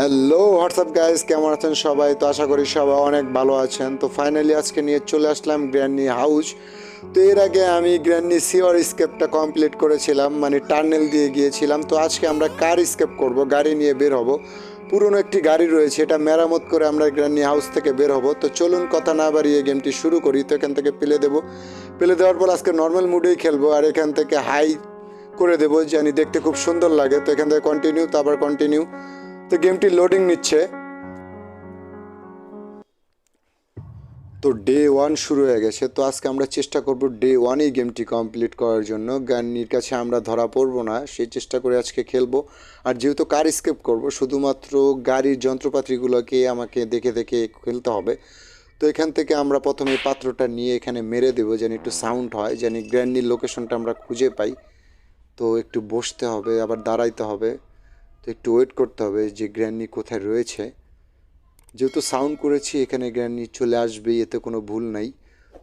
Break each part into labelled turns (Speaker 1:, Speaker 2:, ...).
Speaker 1: Hello WhatsApp guys কেমন আছেন সবাই? তো আশা করি সবাই অনেক ভালো আছেন। তো ফাইনালি আজকে নিয়ে চলে আসলাম গ্র্যান্ডনি হাউস তো এর আগে আমি গ্র্যান্ডনি সিওর স্কেপটা কমপ্লিট করেছিলাম মানে টার্নেল দিয়ে গিয়েছিলাম। তো আজকে আমরা কার স্কেপ করব, গাড়ি নিয়ে বের হব। পুরনো একটি গাড়ি রয়েছে, এটা মেরামত করে আমরা গ্র্যান্ডি হাউস থেকে বের হব। তো চলুন কথা না বাড়িয়ে গেমটি শুরু করি, তো এখান থেকে পেলে দেবো। পেলে দেওয়ার পর আজকে নর্মাল মুডেই খেলব, আর এখান থেকে হাই করে দেবো জানি দেখতে খুব সুন্দর লাগে। তো এখান থেকে কন্টিনিউ তো আবার কন্টিনিউ তো গেমটি লোডিং নিচ্ছে। তো ডে ওয়ান শুরু হয়ে গেছে। তো আজকে আমরা চেষ্টা করব ডে ওয়ানেই গেমটি কমপ্লিট করার জন্য। গান্নির কাছে আমরা ধরা পড়ব না, সেই চেষ্টা করে আজকে খেলব। আর যেহেতু কার স্কেপ করব, শুধুমাত্র গাড়ির যন্ত্রপাতিগুলোকে আমাকে দেখে দেখে খেলতে হবে। তো এখান থেকে আমরা প্রথমে পাত্রটা নিয়ে এখানে মেরে দেবো, যেন একটু সাউন্ড হয়, যেন গ্র্যান্ডির লোকেশনটা আমরা খুঁজে পাই। তো একটু বসতে হবে, আবার দাঁড়াইতে হবে। তো একটু ওয়েট করতে হবে যে গ্র্যান্ডি কোথায় রয়েছে। যেহেতু সাউন্ড করেছি এখানে গ্র্যান্ডি চলে আসবে এতে কোনো ভুল নাই।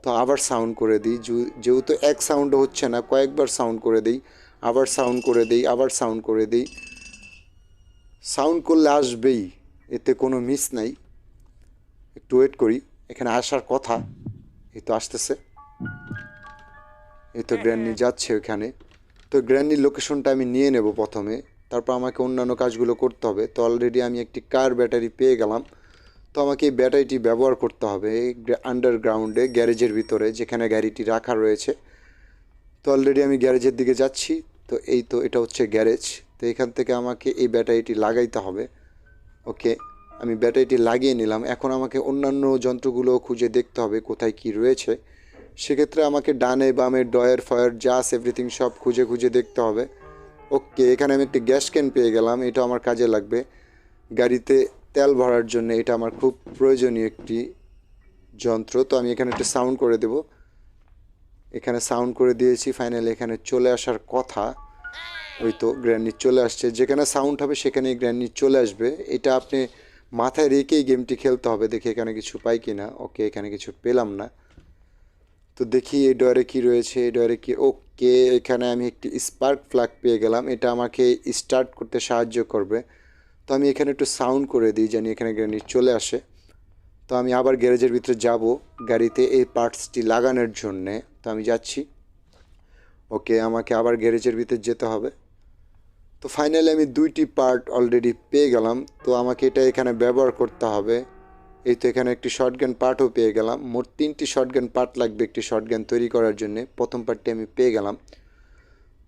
Speaker 1: তো আবার সাউন্ড করে দিই। যেহেতু এক সাউন্ড হচ্ছে না কয়েকবার সাউন্ড করে দিই। আবার সাউন্ড করে দিই আবার সাউন্ড করে দিই। সাউন্ড করলে আসবেই এতে কোনো মিস নাই। একটু ওয়েট করি এখানে আসার কথা। এই তো আসতেছে। এই তো গ্র্যান্ডি যাচ্ছে ওখানে। তো গ্র্যান্ডির লোকেশনটা আমি নিয়ে নেব প্রথমে। তারপর আমাকে অন্যান্য কাজগুলো করতে হবে। তো অলরেডি আমি একটি কার ব্যাটারি পেয়ে গেলাম। তো আমাকে এই ব্যাটারিটি ব্যবহার করতে হবে আন্ডারগ্রাউন্ডে গ্যারেজের ভিতরে, যেখানে গাড়িটি রাখা রয়েছে। তো অলরেডি আমি গ্যারেজের দিকে যাচ্ছি। তো এই তো, এটা হচ্ছে গ্যারেজ। তো এখান থেকে আমাকে এই ব্যাটারিটি লাগাইতে হবে। ওকে, আমি ব্যাটারিটি লাগিয়ে নিলাম। এখন আমাকে অন্যান্য যন্ত্রগুলো খুঁজে দেখতে হবে কোথায় কি রয়েছে। সেক্ষেত্রে আমাকে ডানে বামে ডয়ার ফয়ার জাস এভরিথিং সব খুঁজে খুঁজে দেখতে হবে। ওকে, এখানে আমি একটি গ্যাস ক্যান পেয়ে গেলাম, এটা আমার কাজে লাগবে। গাড়িতে তেল ভরার জন্য এটা আমার খুব প্রয়োজনীয় একটি যন্ত্র, তো আমি এখানে একটু সাউন্ড করে দেব। এখানে সাউন্ড করে দিয়েছি ফাইনালি এখানে চলে আসার কথা। ওই তো গ্র্যান্ডি চলে আসছে, যেখানে সাউন্ড হবে সেখানেই গ্র্যান্ডি চলে আসবে। এটা আপনি মাথায় রেখেই গেমটি খেলতে হবে, দেখি এখানে কিছু পাই কি না ওকে, এখানে কিছু পেলাম না। তো দেখি এই ডয়ারে কি রয়েছে, এই ডয়ারে কি, ওকে, এখানে আমি একটি স্পার্ক ফ্ল্যাগ পেয়ে গেলাম, এটা আমাকে স্টার্ট করতে সাহায্য করবে। তো আমি এখানে একটু সাউন্ড করে দিই জানি এখানে গ্যারেজ চলে আসে। তো আমি আবার গ্যারেজের ভিতরে যাব গাড়িতে এই পার্টসটি লাগানোর জন্যে। তো আমি যাচ্ছি। ওকে, আমাকে আবার গ্যারেজের ভিতরে যেতে হবে। তো ফাইনালি আমি দুইটি পার্ট অলরেডি পেয়ে গেলাম। তো আমাকে এটা এখানে ব্যবহার করতে হবে। এই তো এখানে একটি শর্টগান পার্টও পেয়ে গেলাম। মোট তিনটি শর্টগান পার্ট লাগবে একটি শর্টগান তৈরি করার জন্য। প্রথম পার্টটি আমি পেয়ে গেলাম।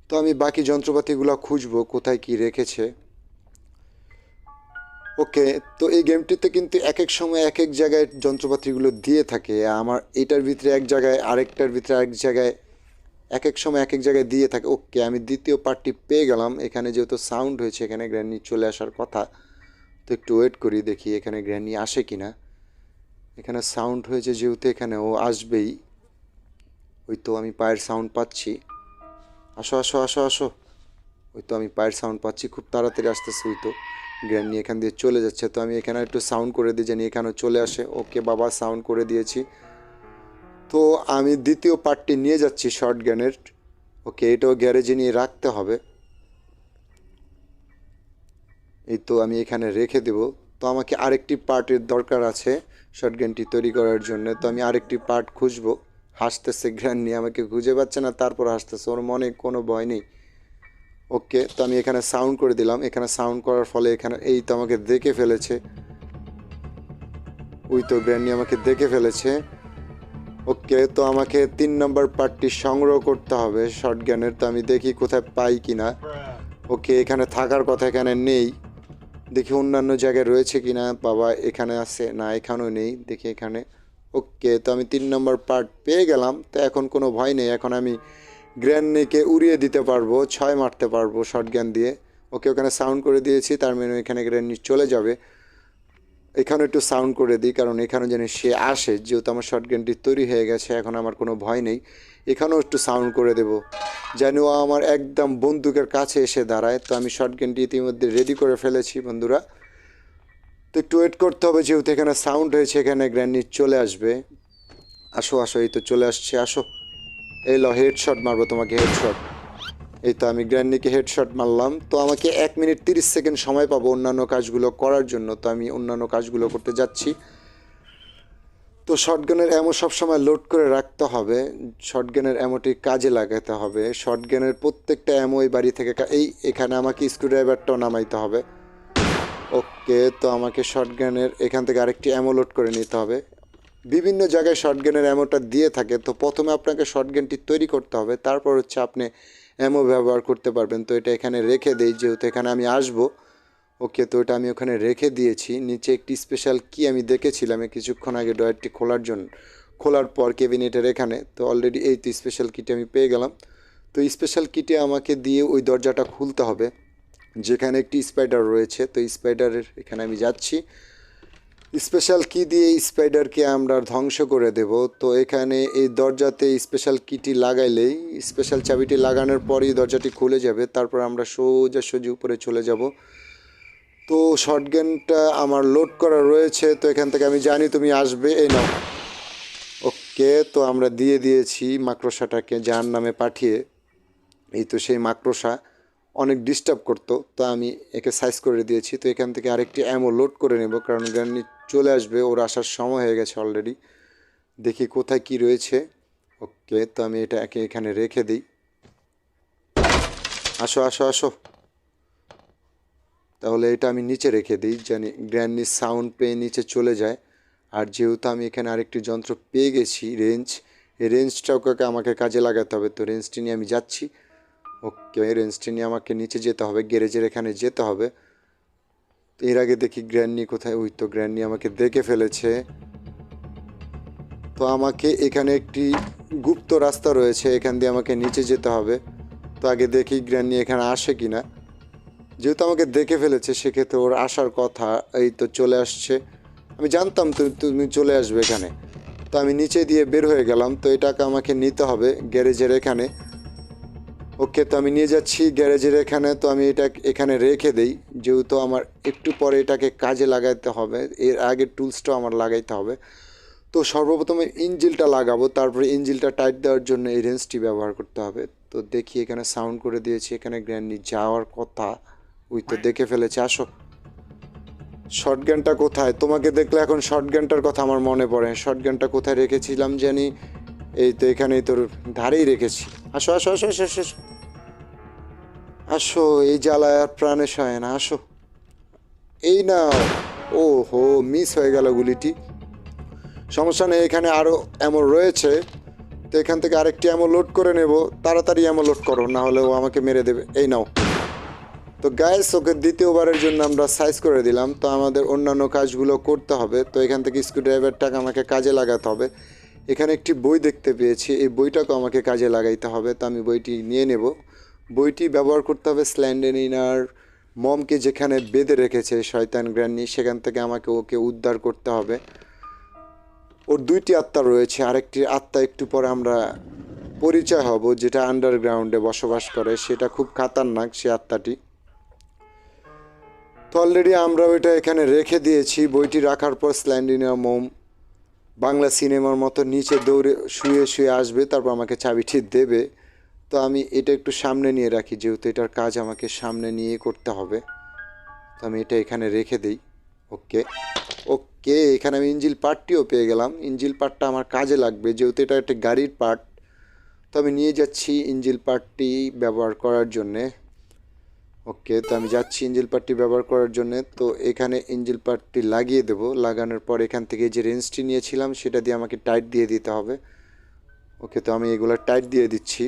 Speaker 1: তো আমি বাকি যন্ত্রপাতিগুলো খুঁজবো, কোথায় কি রেখেছে। ওকে, তো এই গেমটিতে কিন্তু এক এক সময় এক এক জায়গায় যন্ত্রপাতিগুলো দিয়ে থাকে। আমার এটার ভিতরে এক জায়গায়, আরেকটার ভিতরে আরেক জায়গায় এক এক সময় এক এক জায়গায় দিয়ে থাকে। ওকে, আমি দ্বিতীয় পার্টটি পেয়ে গেলাম। এখানে যেহেতু সাউন্ড হয়েছে, এখানে গ্র্যান্ডি চলে আসার কথা। তো একটু ওয়েট করি, দেখি এখানে গ্র্যান্ডি আসে কি না এখানে সাউন্ড হয়েছে যেহেতু এখানে ও আসবেই। ওই তো আমি পায়ের সাউন্ড পাচ্ছি। আসো আসো আসো আসো। ওই তো আমি পায়ের সাউন্ড পাচ্ছি, খুব তাড়াতাড়ি আসতেছে ওই তো গ্র্যান্ডি এখান দিয়ে চলে যাচ্ছে। তো আমি এখানে একটু সাউন্ড করে দিই, জানি এখানেও চলে আসে। ওকে, বাবা সাউন্ড করে দিয়েছি। তো আমি দ্বিতীয় পার্টটি নিয়ে যাচ্ছি শর্ট গানের ওকে, এটাও গ্যারেজে নিয়ে রাখতে হবে। এই তো আমি এখানে রেখে দেব। তো আমাকে আরেকটি পার্টের দরকার আছে। শর্ট গানটি তৈরি করার জন্য। তো আমি আরেকটি পার্ট খুঁজবো। হাসতেছে গ্র্যান্ড নিয়ে, আমাকে খুঁজে পাচ্ছে না, তারপর হাসতেছে। ওর মনে কোনো ভয় নেই। ওকে, তো আমি এখানে সাউন্ড করে দিলাম। এখানে সাউন্ড করার ফলে এখানে, এই তো আমাকে দেখে ফেলেছে। ওই তো গ্র্যান্ডি আমাকে দেখে ফেলেছে। ওকে, তো আমাকে তিন নম্বর পার্টটি সংগ্রহ করতে হবে শর্ট গানের তো আমি দেখি কোথায় পাই কিনা। ওকে, এখানে থাকার কথা এখানে নেই। দেখি অন্যান্য জায়গায় রয়েছে কি না বাবা এখানে আছে, না এখানেও নেই, দেখি এখানে। ওকে, তো আমি তিন নম্বর পার্ট পেয়ে গেলাম, তো এখন কোনো ভয় নেই, এখন আমি গ্র্যান্ডনিকে উড়িয়ে দিতে পারব, ছয় মারতে পারব শর্ট গান দিয়ে। ওকে, ওখানে সাউন্ড করে দিয়েছি, তার মেনু এখানে গ্র্যান্ডনি চলে যাবে। এখানে একটু সাউন্ড করে দিই, কারণ এখানে যেন সে আসে, যেহেতু আমার শর্ট গানটি তৈরি হয়ে গেছে, এখন আমার কোনো ভয় নেই। এখানেও একটু সাউন্ড করে দেব। যেন আমার একদম বন্দুকের কাছে এসে দাঁড়ায়। তো আমি শর্ট গানটি ইতিমধ্যে রেডি করে ফেলেছি বন্ধুরা। তো একটু ওয়েট করতে হবে, যেহেতু এখানে সাউন্ড হয়েছে এখানে গ্র্যান্ডি চলে আসবে। আসো আসো, এই তো চলে আসছে, আসো। এই ল হেড শট মারবো তোমাকে হেড শট এই তো আমি গ্র্যান্ডিকে হেডশট মারলাম। তো আমাকে এক মিনিট তিরিশ সেকেন্ড সময় পাবো অন্যান্য কাজগুলো করার জন্য। তো আমি অন্যান্য কাজগুলো করতে যাচ্ছি। তো শর্টগানের অ্যামো সবসময় লোড করে রাখতে হবে। শর্টগানের অ্যামোটি কাজে লাগাতে হবে। শর্টগানের প্রত্যেকটা অ্যামো এই বাড়ি থেকে এই এখানে আমাকে স্ক্রুড্রাইভারটাও নামাইতে হবে। ওকে, তো আমাকে শর্টগানের এখান থেকে আরেকটি অ্যামো লোড করে নিতে হবে। বিভিন্ন জায়গায় শর্টগানের অ্যামোটা দিয়ে থাকে। তো প্রথমে আপনাকে শর্টগানটি তৈরি করতে হবে। তারপর হচ্ছে আপনি অ্যামো ব্যবহার করতে পারবেন। তো এটা এখানে রেখে দেই, যেহেতু এখানে আমি আসব। ওকে, তো এটা আমি ওখানে রেখে দিয়েছি। নিচে একটি স্পেশাল কি আমি দেখেছিলাম কিছুক্ষণ আগে ডয়ারটি খোলার জন্য। খোলার পর কেবিনেটের এখানে। তো অলরেডি এই তো স্পেশাল কিটি আমি পেয়ে গেলাম। তো স্পেশাল কিটে আমাকে দিয়ে ওই দরজাটা খুলতে হবে, যেখানে একটি স্পাইডার রয়েছে। তো স্পাইডারের এখানে আমি যাচ্ছি। স্পেশাল কি দিয়ে স্পাইডারকে আমরা ধ্বংস করে দেব। তো এখানে এই দরজাতে স্পেশাল কিটি লাগাইলেই স্পেশাল চাবিটি লাগানোর পরই দরজাটি খুলে যাবে। তারপর আমরা সোজাসুজি উপরে চলে যাব। তো শর্টগানটা আমার লোড করা রয়েছে, তো এখান থেকে আমি জানি তুমি আসবে, এই নাও। ওকে, তো আমরা দিয়ে দিয়েছি মাকড়সাটাকে যার নামে পাঠিয়ে। এই তো সেই মাকড়সা অনেক ডিস্টার্ব করতো, তো আমি একে সাইজ করে দিয়েছি, তো এখান থেকে আরেকটি অ্যামো লোড করে নেব, কারণ গানি চলে আসবে, ওর আসার সময় হয়ে গেছে অলরেডি দেখি কোথায় কি রয়েছে। ওকে, তো আমি এটা একে এখানে রেখে দিই। আসো আসো আসো। তাহলে এটা আমি নিচে রেখে দিই, জানি গ্র্যান্ডি সাউন্ড পেয়ে নিচে চলে যায়। আর যেহেতু আমি এখানে আরেকটি যন্ত্র পেয়ে গেছি, রেঞ্জ, এই রেঞ্জটাও কাকে আমাকে কাজে লাগাতে হবে। তো রেঞ্জটি নিয়ে আমি যাচ্ছি। ওকে, এই রেঞ্জটি নিয়ে আমাকে নিচে যেতে হবে, গ্যারেজের এখানে যেতে হবে। এর আগে দেখি গ্র্যান্ডনি কোথায়, ওই তো গ্র্যান্ডনি আমাকে দেখে ফেলেছে। তো আমাকে এখানে একটি গুপ্ত রাস্তা রয়েছে, এখান দিয়ে আমাকে নিচে যেতে হবে। তো আগে দেখি গ্র্যান্ডনি এখানে আসে কিনা। যেহেতু আমাকে দেখে ফেলেছে, সেক্ষেত্রে ওর আসার কথা এই তো চলে আসছে। আমি জানতাম তুমি তুমি চলে আসবে এখানে। তো আমি নিচে দিয়ে বের হয়ে গেলাম। তো এটাকে আমাকে নিতে হবে গ্যারেজের এখানে। ওকে, তো আমি নিয়ে যাচ্ছি গ্যারেজের এখানে। তো আমি এটা এখানে রেখে দেই। যেহেতু আমার একটু পরে এটাকে কাজে লাগাইতে হবে। এর আগে টুলসটাও আমার লাগাইতে হবে। তো সর্বপ্রথমে ইঞ্জিলটা লাগাবো। তারপরে ইঞ্জিলটা টাইট দেওয়ার জন্য এই রেঞ্জটি ব্যবহার করতে হবে। তো দেখি এখানে সাউন্ড করে দিয়েছি। এখানে গ্র্যান্ডি যাওয়ার কথা। ওই তো দেখে ফেলেছে আসো। শর্টগানটা কোথায়? তোমাকে দেখলে এখন শর্টগানটার কথা আমার মনে পড়ে। শর্টগানটা কোথায় রেখেছিলাম জানি? এই তো এখানেই তোর ধারেই রেখেছি। আসো আসো আসো আসো আসো, আসো। এই জ্বালায় আর প্রাণে সয় না আসো। এই না ও হো মিস হয়ে গেল গুলিটি। সমস্যা নেই এখানে আরও এমন রয়েছে। তো এখান থেকে আরেকটি এমন লোড করে নেব। তাড়াতাড়ি এমন লোড করো না হলে ও আমাকে মেরে দেবে। এই নাও। তো গ্যাস ওকে দ্বিতীয়বারের জন্য আমরা সাইজ করে দিলাম। তো আমাদের অন্যান্য কাজগুলো করতে হবে। তো এখান থেকে স্ক্রুড্রাইভারটাকে আমাকে কাজে লাগাতে হবে। এখানে একটি বই দেখতে পেয়েছি। এই বইটাকে আমাকে কাজে লাগাইতে হবে। তো আমি বইটি নিয়ে নেব। বইটি ব্যবহার করতে হবে স্ল্যান্ডেনিনার মমকে যেখানে বেঁধে রেখেছে শয়তান গ্র্যান্ডি সেখান থেকে আমাকে ওকে উদ্ধার করতে হবে। ওর দুইটি আত্মা রয়েছে। আরেকটি আত্মা একটু পরে আমরা পরিচয় হব, যেটা আন্ডারগ্রাউন্ডে বসবাস করে। সেটা খুব খাতারনাক, সে আত্মাটি। অলরেডি আমরা ওইটা এখানে রেখে দিয়েছি। বইটি রাখার পর স্ল্যান্ডিনা মোম বাংলা সিনেমার মতো নিচে দৌড়ে শুয়ে শুয়ে আসবে, তারপর আমাকে চাবিটি দেবে। তো আমি এটা একটু সামনে নিয়ে রাখি, যেহেতু এটার কাজ আমাকে সামনে নিয়ে করতে হবে। তো আমি এটা এখানে রেখে দিই। ওকে। ওকে, এখানে আমি ইঞ্জিল পার্টটিও পেয়ে গেলাম। ইঞ্জিল পার্টটা আমার কাজে লাগবে, যেহেতু এটা একটা গাড়ির পার্ট। তো আমি নিয়ে যাচ্ছি ইঞ্জিল পার্টটি ব্যবহার করার জন্যে। ওকে, তো আমি যাচ্ছি ইঞ্জিল পার্টটি ব্যবহার করার জন্য। তো এখানে ইঞ্জিল পার্টটি লাগিয়ে দেব। লাগানোর পর এখান থেকে যে রেঞ্জটি নিয়েছিলাম, সেটা দিয়ে আমাকে টাইট দিয়ে দিতে হবে। ওকে, তো আমি এগুলো টাইট দিয়ে দিচ্ছি।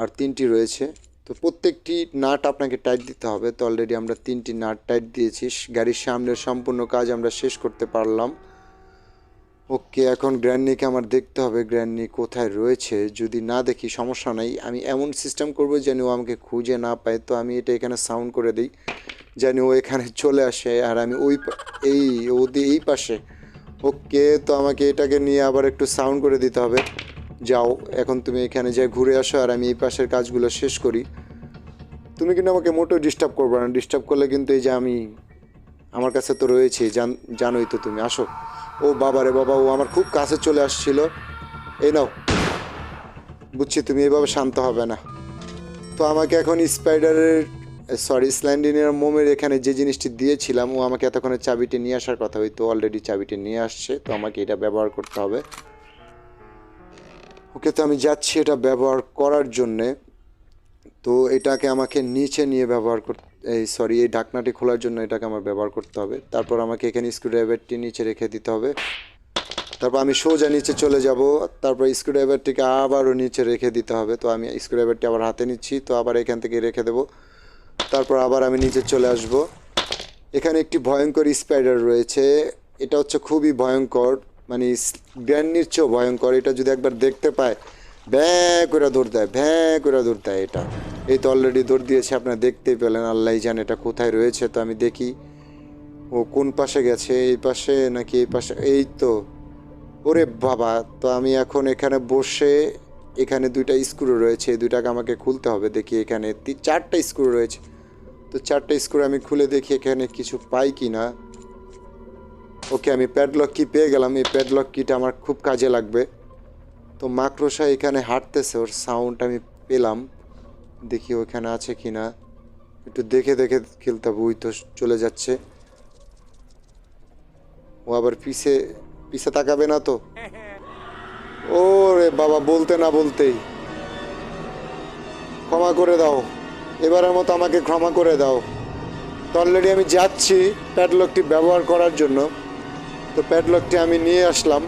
Speaker 1: আর তিনটি রয়েছে। তো প্রত্যেকটি নাট আপনাকে টাইট দিতে হবে। তো অলরেডি আমরা তিনটি নাট টাইট দিয়েছি। গাড়ির সামনের সম্পূর্ণ কাজ আমরা শেষ করতে পারলাম। ওকে, এখন গ্র্যান্ডনিকে আমার দেখতে হবে। গ্র্যান্ডনি কোথায় রয়েছে? যদি না দেখি, সমস্যা নাই। আমি এমন সিস্টেম করব যেন ও আমাকে খুঁজে না পায়। তো আমি এটা এখানে সাউন্ড করে দিই, যেন ও এখানে চলে আসে। আর আমি ওই এই ওদি এই পাশে। ওকে, তো আমাকে এটাকে নিয়ে আবার একটু সাউন্ড করে দিতে হবে। যাও, এখন তুমি এখানে যাই, ঘুরে আসো। আর আমি এই পাশের কাজগুলো শেষ করি। তুমি কিন্তু আমাকে মোটেও ডিস্টার্ব করবে না। ডিস্টার্ব করলে কিন্তু এই যে আমি, আমার কাছে তো রয়েছে জান, জানোই তো তুমি। আসো। ও বাবা রে বাবা, ও আমার খুব কাছে চলে আসছিল। এই নাও। বুঝছি তুমি এভাবে শান্ত হবে না। তো আমাকে এখন স্পাইডারের সরি স্ল্যান্ডিনের মোমের এখানে যে জিনিসটি দিয়েছিলাম, ও আমাকে এতক্ষণে চাবিটি নিয়ে আসার কথা, ওই তো অলরেডি চাবিটি নিয়ে আসছে, তো আমাকে এটা ব্যবহার করতে হবে। ওকে তো আমি যাচ্ছি এটা ব্যবহার করার জন্যে। তো এটাকে আমাকে নিচে নিয়ে ব্যবহার করতে এই সরি এই ঢাকনাটি খোলার জন্য এটাকে আমার ব্যবহার করতে হবে। তারপর আমাকে এখানে স্ক্রুড্রাইভারটি নিচে রেখে দিতে হবে। তারপর আমি সোজা নিচে চলে যাব। তারপর স্ক্রুড্রাইভারটিকে আবারও নিচে রেখে দিতে হবে। তো আমি স্ক্রুড্রাইভারটি আবার হাতে নিচ্ছি। তো আবার এখান থেকে রেখে দেবো। তারপর আবার আমি নিচে চলে আসব। এখানে একটি ভয়ঙ্কর স্পাইডার রয়েছে। এটা হচ্ছে খুবই ভয়ঙ্কর মানে গ্র্যান্ডির চেয়েও ভয়ঙ্কর। এটা যদি একবার দেখতে পায়, ভ্যাঁ করে দৌড় দেয়, ভ্যাঁ করে দৌড় দেয় এটা। এই তো অলরেডি দৌড় দিয়েছে, আপনারা দেখতেই পেলেন, আল্লাহ জান এটা কোথায় রয়েছে, তো আমি দেখি। ও কোন পাশে গেছে, এই পাশে নাকি এই পাশে? এই তো। ওরে বাবা, তো আমি এখন এখানে বসে, এখানে দুইটা স্ক্রু রয়েছে, এই দুইটাকে আমাকে খুলতে হবে, দেখি এখানে চারটা স্ক্রু রয়েছে। তো চারটা স্ক্রু আমি খুলে দেখি এখানে কিছু পাই কি না ওকে, আমি প্যাডলক কি পেয়ে গেলাম, এই প্যাডলক কিটা আমার খুব কাজে লাগবে। তো মাকড়সা এখানে হাঁটতেছে, ওর সাউন্ড আমি পেলাম। দেখি ওখানে আছে কি না একটু দেখে দেখে খেলতে হবে ওই তো চলে যাচ্ছে। ও আবার পিছে পিছে তাকাবে না তো? ও রে বাবা, বলতে না বলতেই। ক্ষমা করে দাও। এবারের মতো আমাকে ক্ষমা করে দাও। তো অলরেডি আমি যাচ্ছি প্যাডলকটি ব্যবহার করার জন্য। তো প্যাডলকটি আমি নিয়ে আসলাম।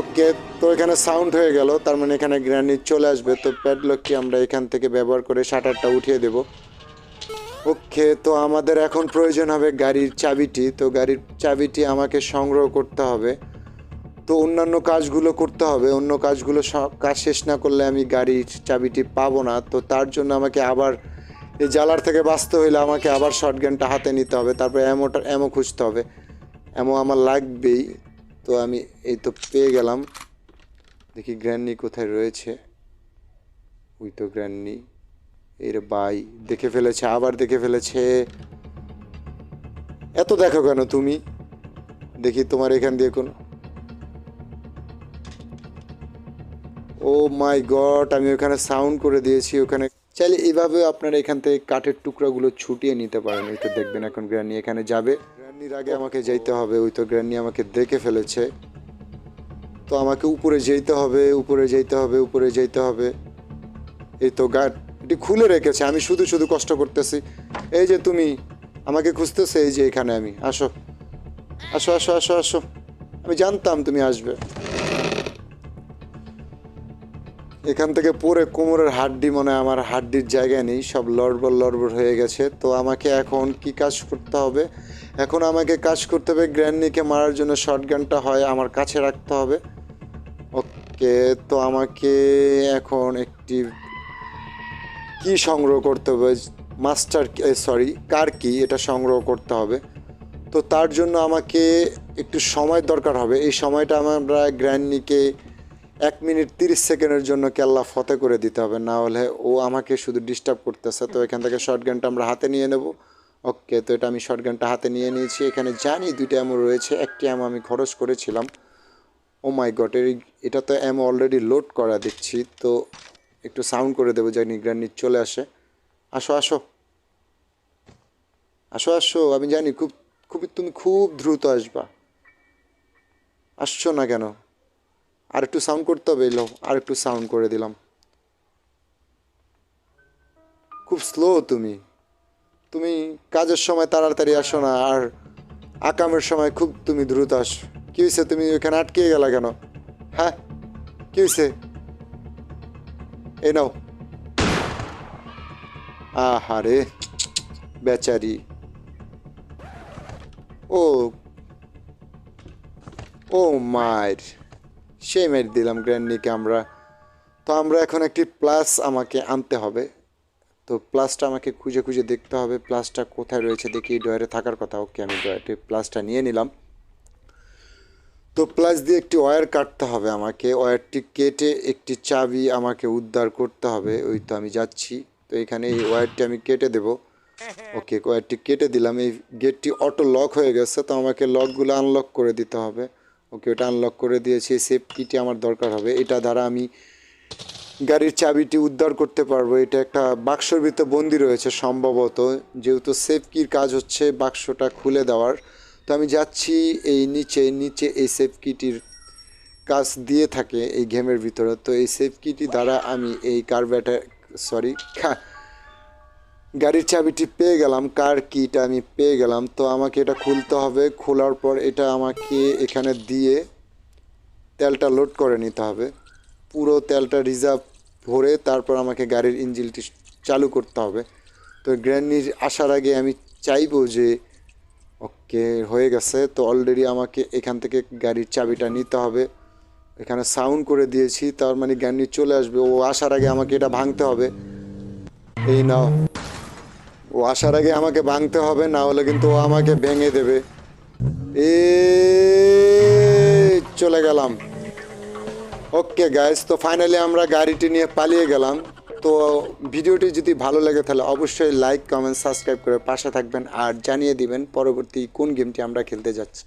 Speaker 1: ওকে, তো এখানে সাউন্ড হয়ে গেল, তার মানে এখানে গ্র্যানিট চলে আসবে, তো প্যাডলকটি আমরা এখান থেকে ব্যবহার করে শাটারটা উঠিয়ে দেব? ওকে, তো আমাদের এখন প্রয়োজন হবে গাড়ির চাবিটি, তো গাড়ির চাবিটি আমাকে সংগ্রহ করতে হবে। তো অন্যান্য কাজগুলো করতে হবে, অন্য কাজগুলো কাজ শেষ না করলে আমি গাড়ির চাবিটি পাবো না, তো তার জন্য আমাকে আবার, এই জালার থেকে বাঁচতে হইলে আমাকে আবার শর্টগানটা হাতে নিতে হবে, তারপরে অ্যামোটা অ্যামো খুঁজতে হবে। অ্যামো আমার লাগবেই। তো আমি এই তো পেয়ে গেলাম। দেখি গ্র্যান্ডনি কোথায় রয়েছে। ওই তো গ্র্যান্ডনি এর বাই দেখে ফেলেছে, আবার দেখে ফেলেছে। এত দেখো কেন তুমি? দেখি তোমার এখান দিয়ে কোন। ও মাই গড, আমি ওখানে সাউন্ড করে দিয়েছি, ওখানে। চাইলে এইভাবে আপনারা এখান থেকে কাঠের টুকরাগুলো ছুটিয়ে নিতে পারেন। তো দেখবেন এখন গ্র্যানি এখানে যাবে। গ্র্যানির আগে আমাকে যেতে হবে, ওই তো গ্র্যানি আমাকে দেখে ফেলেছে। তো আমাকে উপরে যেতে হবে, উপরে যেতে হবে, উপরে যেতে হবে। এই তো গাট এটি খুলে রেখেছে, আমি শুধু শুধু কষ্ট করতেছি। এই যে তুমি, আমাকে খুঁজতেছে, এই যে এখানে আমি, আসো। আসো আসো আসো আসো। আমি জানতাম তুমি আসবে। এখান থেকে পরে কোমরের হাড্ডি, মনে আমার হাড্ডির জায়গায় নেই, সব লড়বড় লড়বড় হয়ে গেছে। তো আমাকে এখন কি কাজ করতে হবে? এখন আমাকে কাজ করতে হবে। গ্র্যান্ডনিকে মারার জন্য শর্টগানটা হয়, আমার কাছে রাখতে হবে। ওকে, তো আমাকে এখন একটি কি সংগ্রহ করতে হবে? মাস্টার সরি, কার কি? এটা সংগ্রহ করতে হবে। তো তার জন্য আমাকে একটু সময় দরকার হবে। এই সময়টা আমরা গ্র্যান্ডনিকে এক মিনিট তিরিশ সেকেন্ডের জন্য কেল্লা ফতে করে দিতে হবে? না হলে ও আমাকে শুধু ডিস্টার্ব করতেছে। তো এখান থেকে শর্ট গানটা আমরা হাতে নিয়ে নেব। ওকে, তো এটা আমি শর্ট গানটা হাতে নিয়ে নিয়েছি। এখানে জানি দুইটা অ্যামো রয়েছে। একটি অ্যামো আমি খরচ করেছিলাম। ও মাই গড এর এটা তো অ্যামো অলরেডি লোড করা দেখছি, তো একটু সাউন্ড করে দেবো যাই নিগরানি চলে আসে। আসো আসো। আসো আসো, আমি জানি খুব খুবই তুমি খুব দ্রুত আসবা। আসছো না কেন? আর একটু সাউন্ড করতে হবে এলো আর একটু সাউন্ড করে দিলাম। খুব স্লো তুমি। তুমি কাজের সময় তাড়াতাড়ি আসো না, আর আকামের সময় খুব তুমি দ্রুত আসো। কী হয়েছে তুমি ওখানে আটকে গেলা কেন? হ্যাঁ? কী হয়েছে এই নাও। আহারে, বেচারি। ও ও মায়ের, সেই মেরে দিলাম গ্র্যান্ডনিকে আমরা। তো আমরা এখন একটি প্লাস আমাকে আনতে হবে। তো প্লাসটা আমাকে খুঁজে খুঁজে দেখতে হবে প্লাসটা কোথায় রয়েছে দেখি ডয়ারে থাকার কথা। ওকে আমি ডয়ারটি প্লাসটা নিয়ে নিলাম। তো প্লাস দিয়ে একটি ওয়্যার কাটতে হবে আমাকে। ওয়্যারটি কেটে একটি চাবি আমাকে উদ্ধার করতে হবে। ওই তো আমি যাচ্ছি। তো এখানে এই ওয়্যারটি আমি কেটে দেবো। ওকে ওয়্যারটি কেটে দিলাম। এই গেটটি অটো লক হয়ে গেছে, তো আমাকে লকগুলো আনলক করে দিতে হবে। ওকে ওটা আনলক করে দিয়েছি। সেফ কিটি আমার দরকার হবে। এটা দ্বারা আমি গাড়ির চাবিটি উদ্ধার করতে পারব। এটা একটা বাক্সর ভিতরে বন্দি রয়েছে সম্ভবত। যেহেতু সেফ কির কাজ হচ্ছে বাক্সটা খুলে দেওয়ার। তো আমি যাচ্ছি এই নিচে নিচে এই সেফ কিটির কাজ দিয়ে থাকে এই গেমের ভিতরে। তো এই সেফ কিটি দ্বারা আমি এই কারব্যাটার সরি গাড়ির চাবিটি পেয়ে গেলাম কার কিটা আমি পেয়ে গেলাম। তো আমাকে এটা খুলতে হবে। খোলার পর এটা আমাকে এখানে দিয়ে তেলটা লোড করে নিতে হবে। পুরো তেলটা রিজার্ভ ভরে তারপর আমাকে গাড়ির ইঞ্জিনটি চালু করতে হবে। তো গ্র্যান্ডির আসার আগে আমি চাইব যে, ওকে হয়ে গেছে। তো অলরেডি আমাকে এখান থেকে গাড়ির চাবিটা নিতে হবে। এখানে সাউন্ড করে দিয়েছি, তার মানে গ্র্যান্ডি চলে আসবে। ও আসার আগে আমাকে এটা ভাঙতে হবে। এই নাও। ও আসার আগে আমাকে ভাঙতে হবে, না হলে কিন্তু ও আমাকে ভেঙে দেবে। এ চলে গেলাম। ওকে গাইজ তো ফাইনালি আমরা গাড়িটি নিয়ে পালিয়ে গেলাম। তো ভিডিওটি যদি ভালো লাগে, তাহলে অবশ্যই লাইক কমেন্ট সাবস্ক্রাইব করে পাশে থাকবেন আর জানিয়ে দিবেন পরবর্তী কোন গেমটি আমরা খেলতে যাচ্ছি।